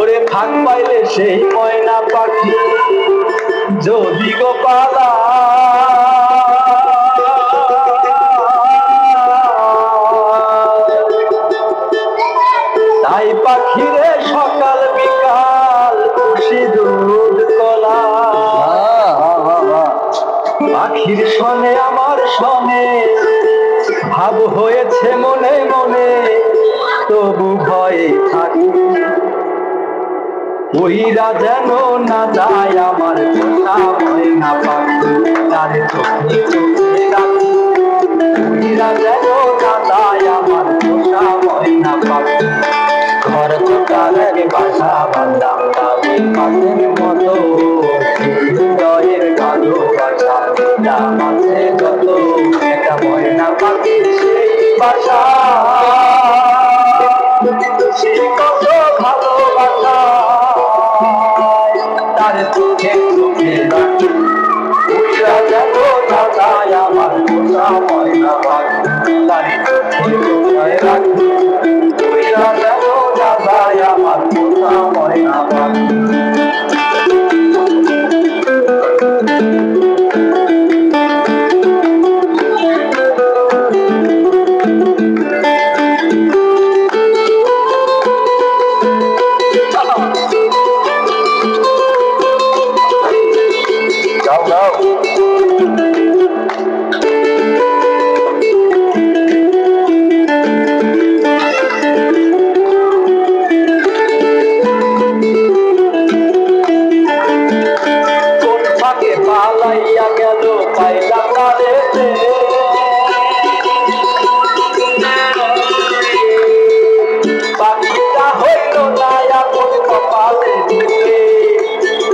ওরে ফাঁক পাইলে সেই ময়না পাখি। যদি গো পালা তাই পাখিরে সকাল বিকাল খুশি দুধ কলা। পাখির সনে আমার সনে ভাব হয়েছে মনে মনে, তবু ভয়ে থাকি। ওইরা যেন না যায় আমার ভয় না পাখি তার চোখে চোখে রাখি ওইরা যেন না যায় আমার ভয় না পাখি ঘর চোখালের বাসা বান্দাম দাবি পাখির মতো। হৃদয়ের ভালোবাসা দাম আছে যত। একটা ময়না পাখির সেই বাসা। ময়না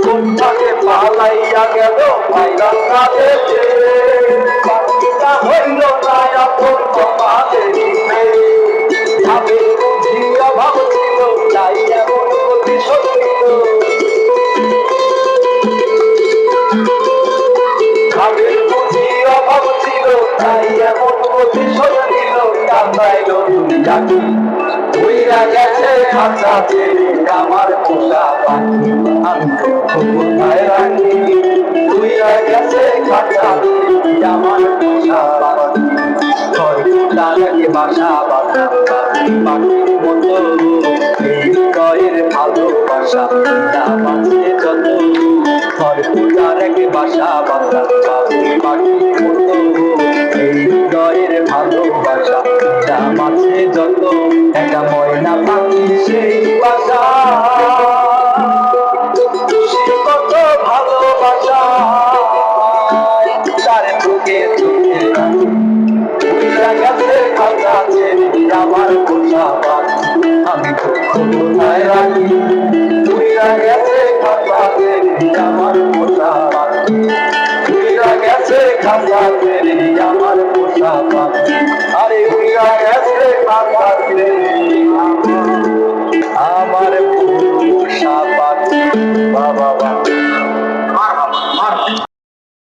কোন ফাঁকে পালাইয়া গেল পাইলাম না রে হইল না কপালে দিতে ভাবে বুঝি অভাব তাই এমন প্রতিশোধ নিল ভাবের বুঝি তাই এমন ছেড়ে আমার পোষা পাখি, আমি কোথায় রাখি উইরা গেছে ছেড়ে আমার পোষা পাখি। ঘর তারাকে বাসা বাসা পাখি, পাখির মতো হৃদয়ের ভালোবাসা যত একটা ময়না পাখি আমার কোথাবার আমি দুঃখ কোথায় রাখি? উড়িয়া গেছে খাতাতে আমার কোথাবার উড়িয়া গেছে আমার কোথাবার আরে